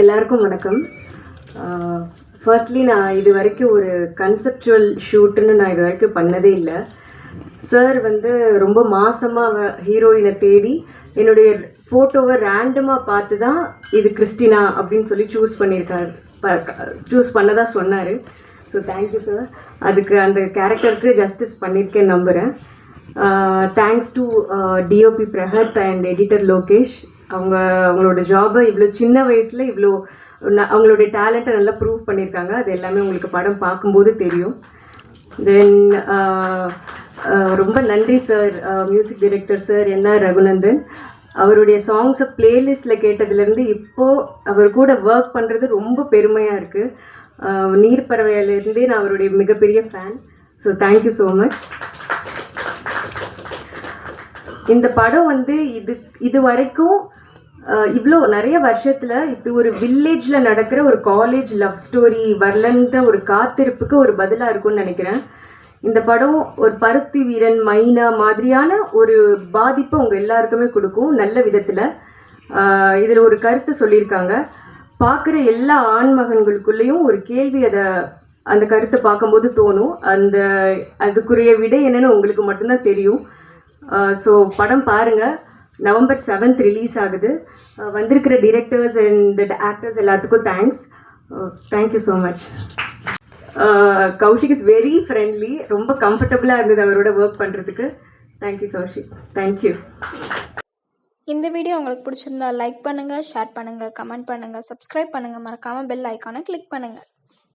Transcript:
எல்லாருக்கும் வணக்கம். ஃபர்ஸ்ட்லி நான் இது வரைக்கும் ஒரு கன்செப்டுவல் ஷூட்டுன்னு நான் இது வரைக்கும் பண்ணதே இல்லை. சார் வந்து ரொம்ப மாசமாக ஹீரோயினை தேடி என்னுடைய ஃபோட்டோவை ரேண்டமாக பார்த்து தான் இது கிறிஸ்டினா அப்படின்னு சொல்லி சூஸ் பண்ணியிருக்காரு சூஸ் பண்ணதாக சொன்னார். ஸோ தேங்க்யூ சார் அதுக்கு அந்த கேரக்டருக்கு ஜஸ்டிஸ் பண்ணியிருக்கேன் நம்புகிறேன் thanks to DOP Brahath and editor Lokesh அவங்க அவங்களோட ஜாபை இவ்வளோ சின்ன வயசில் இவ்வளோ அவங்களுடைய டேலண்ட்டை நல்லா ப்ரூவ் பண்ணியிருக்காங்க அது எல்லாமே உங்களுக்கு படம் பார்க்கும்போது தெரியும். தென் ரொம்ப நன்றி sir music director sir N R Raghunandan. அவருடைய சாங்ஸை பிளேலிஸ்ட்டில் கேட்டதுலேருந்து இப்போது அவர் கூட ஒர்க் பண்ணுறது ரொம்ப பெருமையாக இருக்குது நீர் பறவையிலேருந்தே நான் அவருடைய மிகப்பெரிய fan so thank you so much இந்த படம் வந்து இது இது வரைக்கும் இவ்வளோ நிறைய வருஷத்தில் இப்படி ஒரு வில்லேஜில் நடக்கிற ஒரு காலேஜ் லவ் ஸ்டோரி வரலன்ற ஒரு காத்திருப்புக்கு ஒரு பதிலாக இருக்கும்னு நினைக்கிறேன். இந்த படம் ஒரு பருத்தி வீரன் மைனா மாதிரியான ஒரு பாதிப்பை உங்கள் எல்லாருக்குமே கொடுக்கும் நல்ல விதத்தில். இதில் ஒரு கருத்து சொல்லியிருக்காங்க. பார்க்குற எல்லா ஆண்மகன்களுக்குள்ளேயும் ஒரு கேள்வி அதை அந்த கருத்தை பார்க்கும்போது தோணும். அந்த அதுக்குரிய விடை என்னென்னு உங்களுக்கு மட்டும்தான் தெரியும். ஸோ படம் பாருங்கள் நவம்பர் செவன்த் ரிலீஸ் ஆகுது. வந்திருக்கிற டிரெக்டர்ஸ் அண்ட் ஆக்டர்ஸ் எல்லாத்துக்கும் thanks thank you so much Kaushik is very friendly ரொம்ப கம்ஃபர்டபுளாக இருந்தது அவரோட ஒர்க் பண்ணுறதுக்கு thank you Kaushik. Thank you இந்த வீடியோ உங்களுக்கு பிடிச்சிருந்தா லைக் பண்ணுங்கள் ஷேர் பண்ணுங்கள் கமெண்ட் பண்ணுங்கள் சப்ஸ்கிரைப் பண்ணுங்கள் மறக்காமல் பெல் ஐக்கானை கிளிக் பண்ணுங்கள்